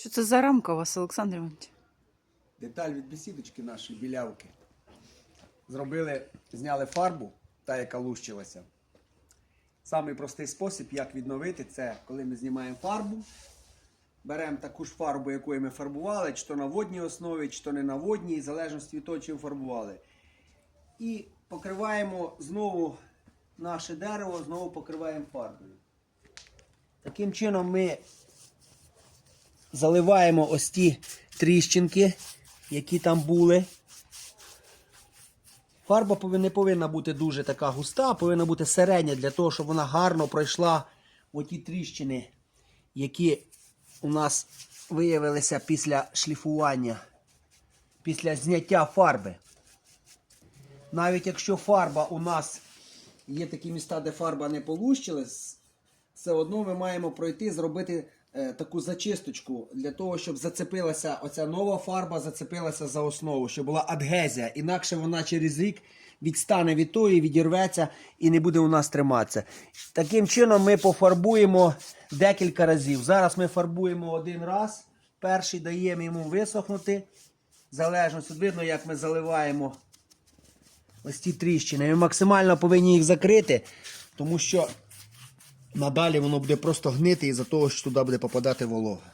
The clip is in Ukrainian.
Що це за рамка у вас, Олександр Іванович? Деталь від бесідочки нашої білявки. Зробили, зняли фарбу, та яка лущилася. Самий простий спосіб, як відновити, це коли ми знімаємо фарбу. Беремо таку ж фарбу, якою ми фарбували, чи то на водній основі, чи то не на водній, в залежності від того, чим фарбували. І покриваємо знову наше дерево, знову покриваємо фарбою. Таким чином ми заливаємо ось ті тріщинки, які там були. Фарба не повинна бути дуже така густа, повинна бути середня для того, щоб вона гарно пройшла в ті тріщини, які у нас виявилися після шліфування, після зняття фарби. Навіть якщо фарба у нас є такі міста, де фарба не полущилась, все одно ми маємо пройти, зробити таку зачисточку для того, щоб зацепилася оця нова фарба, зацепилася за основу, щоб була адгезія. Інакше вона через рік відстане від тої, відірветься і не буде у нас триматися. Таким чином ми пофарбуємо декілька разів. Зараз ми фарбуємо один раз. Перший даємо йому висохнути. Залежно, видно, як ми заливаємо ось ці тріщини. Ми максимально повинні їх закрити, тому що надалі воно буде просто гнити із-за того, що туди буде попадати волога.